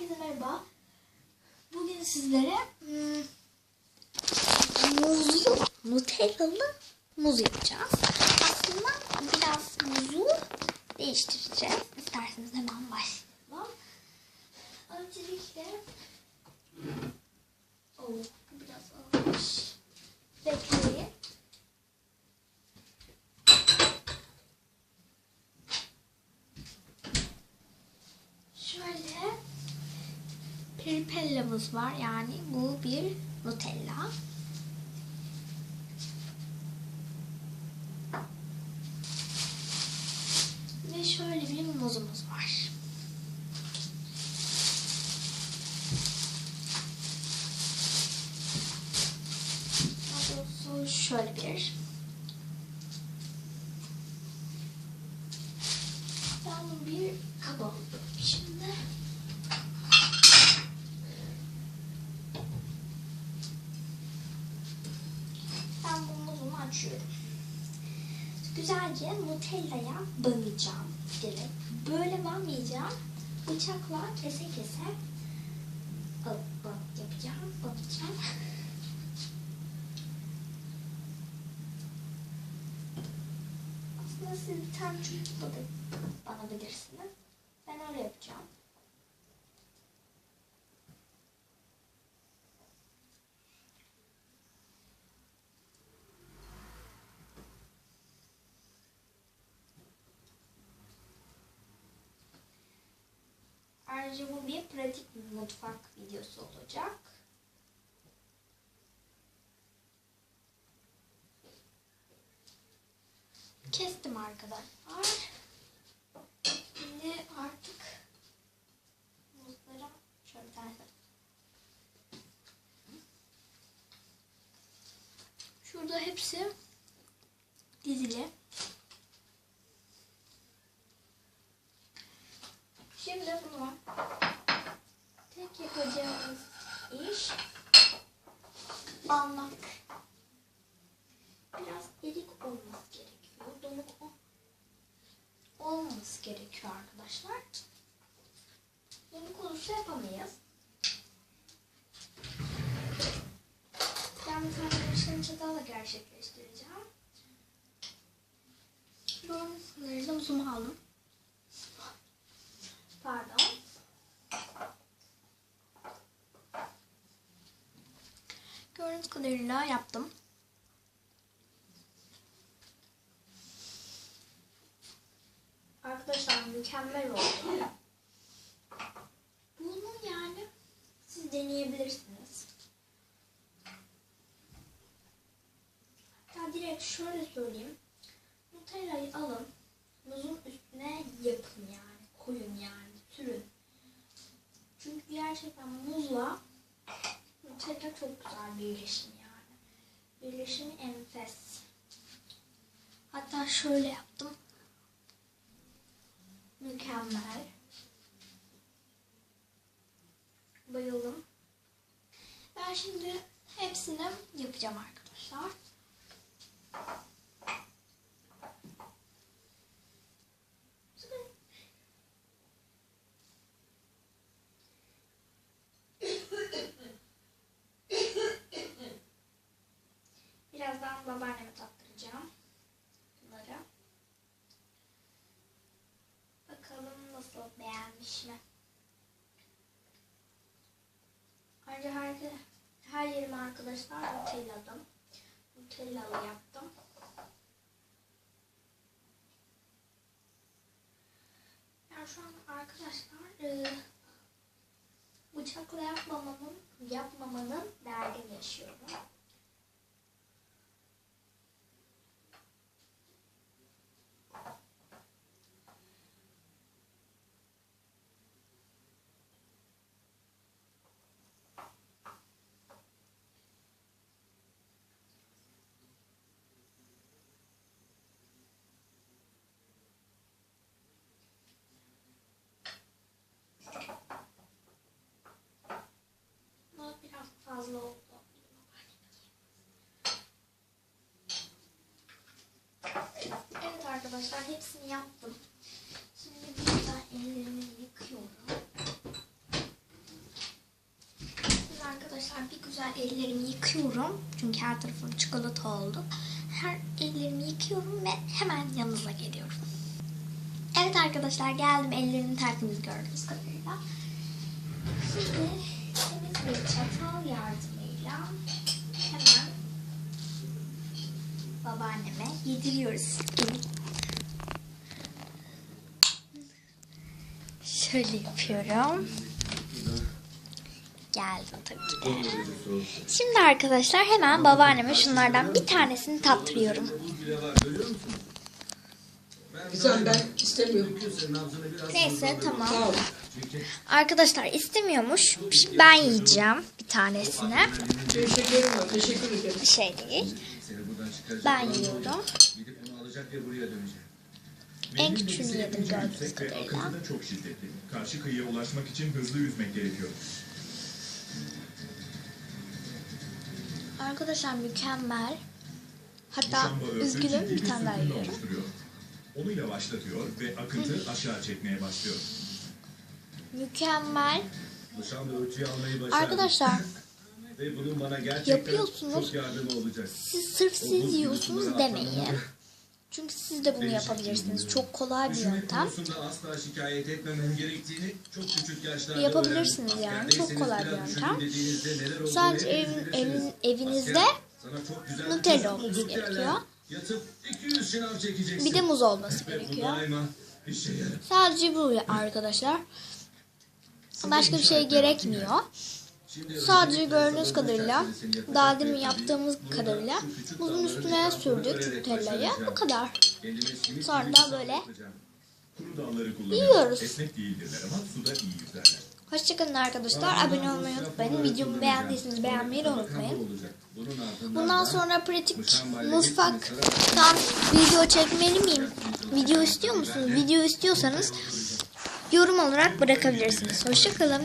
Herkese merhaba. Bugün sizlere hmm, muzlu, nutellalı muz yapacağız. Aslında biraz muzu değiştireceğiz. İsterseniz hemen başlayalım. Öncelikle oh, bu biraz ağır. Bekleyin. Şöyle Pirpellamız var. Yani bu bir Nutella. Ve şöyle bir muzumuz var. Şöyle bir. Ben bir kaba şimdi. Ben açıyorum. Güzelce Nutella'ya banacağım direkt. Böyle banmayacağım. Bıçakla kese kese alıp bak yapacağım, bakacağım. Aslında siz bir tane çubukla da banabilirsiniz. Ben öyle yapacağım. Ayrıca bu bir pratik mutfak videosu olacak. Kestim arkadaşlar. Şimdi artık muzlara şöyle Şurada hepsi dizili. Şimdi bunu tek yapacağımız iş almak. Biraz erik olması gerekiyor. Donuk olmaması gerekiyor arkadaşlar. Donuk olursa yapamayız. Ben tane başarılı çatalla gerçekleştireceğim. Gördüğünüz kadarıyla uzumu aldım. Pardon. Gördüğünüz kadarıyla yaptım. Arkadaşlar mükemmel oldu. Bunu yani siz deneyebilirsiniz. Hatta direkt şöyle söyleyeyim. Nutella'yı alın. Muzun üstüne yapın yani. Koyun yani. Sürün. Çünkü gerçekten muzla Nutella çok güzel birleşim yani. Birleşimi enfes. Hatta şöyle yaptım. Mükemmel. Bayıldım. Ben şimdi hepsini yapacağım arkadaşlar. Mi? Ayrıca her, her yerime arkadaşlar Nutella'dım. Nutellalı yaptım. Yani şu an arkadaşlar e, bıçakla yapmamanın, yapmamanın derdini yaşıyorum. Bu biraz fazla oldu. Evet arkadaşlar hepsini yaptım. Şimdi bir daha ellerimi yıkıyorum. bir güzel ellerimi yıkıyorum. Çünkü her tarafım çikolata oldu. Her ellerimi yıkıyorum ve hemen yanınıza geliyorum. Evet arkadaşlar geldim. Ellerimi tertemiz gördüğünüz kadarıyla. Şimdi temiz bir çatal yardımıyla hemen babaanneme yediriyoruz. Şöyle yapıyorum. Geldim tabii ki. Şimdi arkadaşlar hemen babaanneme şunlardan bir tanesini tattırıyorum. Güzel ben istemiyorum. Neyse tamam. Arkadaşlar istemiyormuş. Ben yiyeceğim bir tanesini. Şey, şekerim var. Teşekkür ederim. Bir şey değil. Ben yiyorum. Gidip onu alacak ve buraya dönecek. En küçüğünü yedim gördüğünüz kadarıyla. akıntı da çok şiddetli. Karşı kıyıya ulaşmak için hızlı yüzmek gerekiyor. Arkadaşlar mükemmel. Hatta üzgünüm ciddi bir tane daha sürtünme yiyorum. oluşturuyor. Onu yavaşlatıyor ve akıntı aşağı çekmeye başlıyor. Mükemmel. Almayı. Arkadaşlar Ve bunun bana gerçekten Yapıyorsunuz. çok yardımı olacak. siz sırf siz yiyorsunuz demeyin. Çünkü siz de bunu yapabilirsiniz. Çok kolay bir yöntem. asla şikayet etmemem gerektiğini çok küçük yaşlarda Yapabilirsiniz yani. Çok kolay bir yöntem. Sadece evin, evin, evinizde Nutella olması gerekiyor. Yatıp 200 şınav çekeceksin. bir de muz olması gerekiyor. yarar. Sadece bu arkadaşlar. Başka bir şey gerekmiyor. Sadece gördüğünüz kadarıyla, daha demin yaptığımız kadarıyla buzun üstüne sürdük Nutella'yı. Bu kadar. Sonra da böyle yiyoruz. Hoşçakalın arkadaşlar. Abone olmayı unutmayın. Videomu beğendiyseniz beğenmeyi unutmayın. Bundan sonra pratik mutfaktan video çekmeli miyim? Video istiyor musunuz? Video istiyorsanız yorum olarak bırakabilirsiniz. Hoşçakalın.